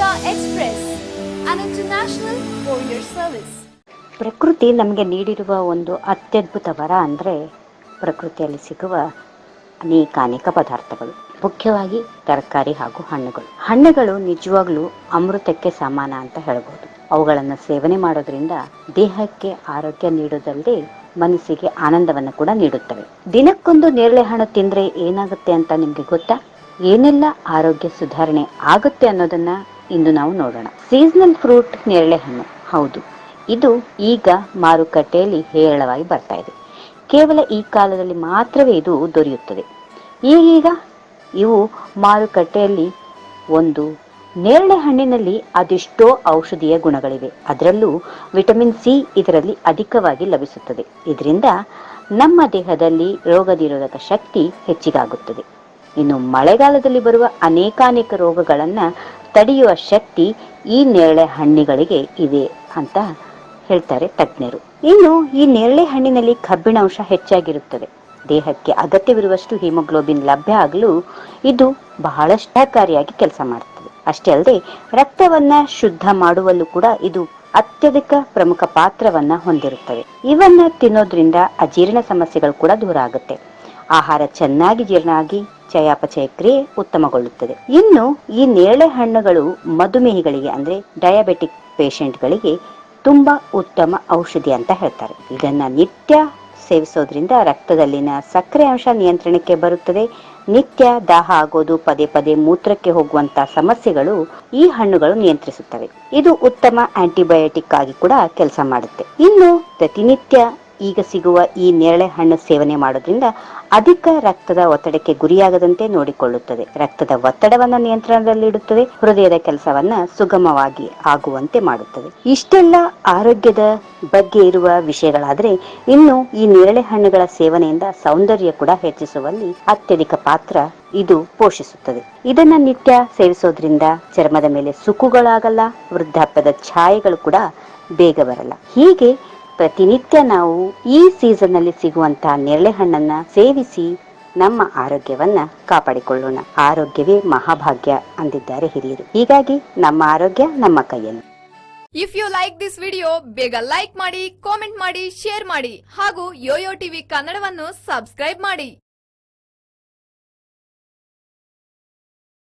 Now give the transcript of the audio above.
an international courier service. ಪ್ರಕೃತಿ ನಮಗೆ ನೀಡಿರುವ ಒಂದು ಅತ್ಯದ್ಭುತ ವರ ಅಂದರೆ ಪ್ರಕೃತಿಯಲ್ಲಿ ಸಿಗುವ ಅನೇಕ ಅನೇಕ ಪದಾರ್ಥಗಳು. ಮುಖ್ಯವಾಗಿ ತರಕಾರಿ ಹಾಗೂ ಹಣ್ಣುಗಳು. ಹಣ್ಣುಗಳು ನಿಜವಾಗ್ಲೂ ಅಮೃತಕ್ಕೆ ಸಮಾನ ಅಂತ ಹೇಳ್ಬೋದು. ಅವುಗಳನ್ನು ಸೇವನೆ ಮಾಡೋದ್ರಿಂದ ದೇಹಕ್ಕೆ ಆರೋಗ್ಯ ನೀಡೋದಲ್ಲದೆ ಮನಸ್ಸಿಗೆ ಆನಂದವನ್ನು ಕೂಡ ನೀಡುತ್ತವೆ. ದಿನಕ್ಕೊಂದು ನೇರಳೆ ಹಣ್ಣು ತಿಂದರೆ ಏನಾಗುತ್ತೆ ಅಂತ ನಿಮಗೆ ಗೊತ್ತಾ? ಏನೆಲ್ಲ ಆರೋಗ್ಯ ಸುಧಾರಣೆ ಆಗುತ್ತೆ ಅನ್ನೋದನ್ನ ಇಂದು ನಾವು ನೋಡೋಣ. ಸೀಸನಲ್ ಫ್ರೂಟ್ ನೇರಳೆ ಹಣ್ಣು. ಹೌದು, ಇದು ಈಗ ಮಾರುಕಟ್ಟೆಯಲ್ಲಿ ಹೇರಳವಾಗಿ ಬರ್ತಾ ಇದೆ. ಕೇವಲ ಈ ಕಾಲದಲ್ಲಿ ಮಾತ್ರವೇ ಇದು ದೊರೆಯುತ್ತದೆ. ಈಗೀಗ ಇವು ಮಾರುಕಟ್ಟೆಯಲ್ಲಿ ಒಂದು ನೇರಳೆ ಹಣ್ಣಿನಲ್ಲಿ ಅದೆಷ್ಟೋ ಔಷಧೀಯ ಗುಣಗಳಿವೆ. ಅದರಲ್ಲೂ ವಿಟಮಿನ್ ಸಿ ಇದರಲ್ಲಿ ಅಧಿಕವಾಗಿ ಲಭಿಸುತ್ತದೆ. ಇದರಿಂದ ನಮ್ಮ ದೇಹದಲ್ಲಿ ರೋಗ ನಿರೋಧಕ ಶಕ್ತಿ ಹೆಚ್ಚಿಗಾಗುತ್ತದೆ. ಇನ್ನು ಮಳೆಗಾಲದಲ್ಲಿ ಬರುವ ಅನೇಕಾನೇಕ ರೋಗಗಳನ್ನು ತಡೆಯುವ ಶಕ್ತಿ ಈ ನೇರಳೆ ಹಣ್ಣುಗಳಿಗೆ ಇದೆ ಅಂತ ಹೇಳ್ತಾರೆ ತಜ್ಞರು. ಇನ್ನು ಈ ನೇರಳೆ ಹಣ್ಣಿನಲ್ಲಿ ಕಬ್ಬಿಣಾಂಶ ಹೆಚ್ಚಾಗಿರುತ್ತದೆ. ದೇಹಕ್ಕೆ ಅಗತ್ಯವಿರುವಷ್ಟು ಹಿಮೋಗ್ಲೋಬಿನ್ ಲಭ್ಯ ಆಗಲು ಇದು ಬಹಳ ಸಹಕಾರಿಯಾಗಿ ಕೆಲಸ ಮಾಡುತ್ತದೆ ಅಷ್ಟೇ ಅಲ್ಲದೆ ರಕ್ತವನ್ನ ಶುದ್ಧ ಮಾಡುವಲ್ಲೂ ಕೂಡ ಇದು ಅತ್ಯಧಿಕ ಪ್ರಮುಖ ಪಾತ್ರವನ್ನ ಹೊಂದಿರುತ್ತದೆ. ಇವನ್ನ ತಿನ್ನೋದ್ರಿಂದ ಅಜೀರ್ಣ ಸಮಸ್ಯೆಗಳು ಕೂಡ ದೂರ ಆಗುತ್ತೆ. ಆಹಾರ ಚೆನ್ನಾಗಿ ಜೀರ್ಣ ಆಗಿ ಚಯಾಪಚಯ ಕ್ರಿಯೆ ಉತ್ತಮಗೊಳ್ಳುತ್ತದೆ. ಇನ್ನು ಈ ನೇರಳೆ ಹಣ್ಣುಗಳು ಮಧುಮೇಹಿಗಳಿಗೆ ಅಂದ್ರೆ ಡಯಾಬೆಟಿಕ್ ಪೇಷಂಟ್ಗಳಿಗೆ ತುಂಬಾ ಉತ್ತಮ ಔಷಧಿ ಅಂತ ಹೇಳ್ತಾರೆ. ಇದನ್ನ ನಿತ್ಯ ಸೇವಿಸೋದ್ರಿಂದ ರಕ್ತದಲ್ಲಿನ ಸಕ್ಕರೆ ಅಂಶ ನಿಯಂತ್ರಣಕ್ಕೆ ಬರುತ್ತದೆ. ನಿತ್ಯ ದಾಹ ಆಗೋದು, ಪದೇ ಪದೇ ಮೂತ್ರಕ್ಕೆ ಹೋಗುವಂತ ಸಮಸ್ಯೆಗಳು ಈ ಹಣ್ಣುಗಳು ನಿಯಂತ್ರಿಸುತ್ತವೆ. ಇದು ಉತ್ತಮ ಆಂಟಿಬಯೋಟಿಕ್ ಆಗಿ ಕೂಡ ಕೆಲಸ ಮಾಡುತ್ತೆ. ಇನ್ನು ಪ್ರತಿನಿತ್ಯ ಈಗ ಸಿಗುವ ಈ ನೇರಳೆ ಹಣ್ಣು ಸೇವನೆ ಮಾಡೋದ್ರಿಂದ ಅಧಿಕ ರಕ್ತದ ಒತ್ತಡಕ್ಕೆ ಗುರಿಯಾಗದಂತೆ ನೋಡಿಕೊಳ್ಳುತ್ತದೆ. ರಕ್ತದ ಒತ್ತಡವನ್ನು ನಿಯಂತ್ರಣದಲ್ಲಿಡುತ್ತದೆ ಹೃದಯದ ಕೆಲಸವನ್ನ ಸುಗಮವಾಗಿ ಆಗುವಂತೆ ಮಾಡುತ್ತದೆ. ಇಷ್ಟೆಲ್ಲ ಆರೋಗ್ಯದ ಬಗ್ಗೆ ಇರುವ ವಿಷಯಗಳಾದ್ರೆ ಇನ್ನು ಈ ನೇರಳೆ ಹಣ್ಣುಗಳ ಸೇವನೆಯಿಂದ ಸೌಂದರ್ಯ ಕೂಡ ಹೆಚ್ಚಿಸುವಲ್ಲಿ ಅತ್ಯಧಿಕ ಪಾತ್ರ ಇದು ಪೋಷಿಸುತ್ತದೆ. ಇದನ್ನ ನಿತ್ಯ ಸೇವಿಸೋದ್ರಿಂದ ಚರ್ಮದ ಮೇಲೆ ಸುಕ್ಕುಗಳಾಗಲ್ಲ, ವೃದ್ಧಾಪ್ಯದ ಛಾಯೆಗಳು ಕೂಡ ಬೇಗ ಬರಲ್ಲ. ಹೀಗೆ ಪ್ರತಿನಿತ್ಯ ನಾವು ಈ ಸೀಸನ್ನಲ್ಲಿ ಸಿಗುವಂತಹ ನೇರಳೆ ಹಣ್ಣನ್ನ ಸೇವಿಸಿ ನಮ್ಮ ಆರೋಗ್ಯವನ್ನ ಕಾಪಾಡಿಕೊಳ್ಳೋಣ. ಆರೋಗ್ಯವೇ ಮಹಾಭಾಗ್ಯ ಅಂದಿದ್ದಾರೆ ಹಿರಿಯರು. ಹೀಗಾಗಿ ನಮ್ಮ ಆರೋಗ್ಯ ನಮ್ಮ ಕೈಯಲ್ಲಿ. If you like this video ಬೇಗ ಲೈಕ್ ಮಾಡಿ ಕಾಮೆಂಟ್ ಮಾಡಿ ಶೇರ್ ಮಾಡಿ ಹಾಗೂ ಯೋಯೋ ಟಿವಿ ಕನ್ನಡವನ್ನು ಸಬ್ಸ್ಕ್ರೈಬ್ ಮಾಡಿ.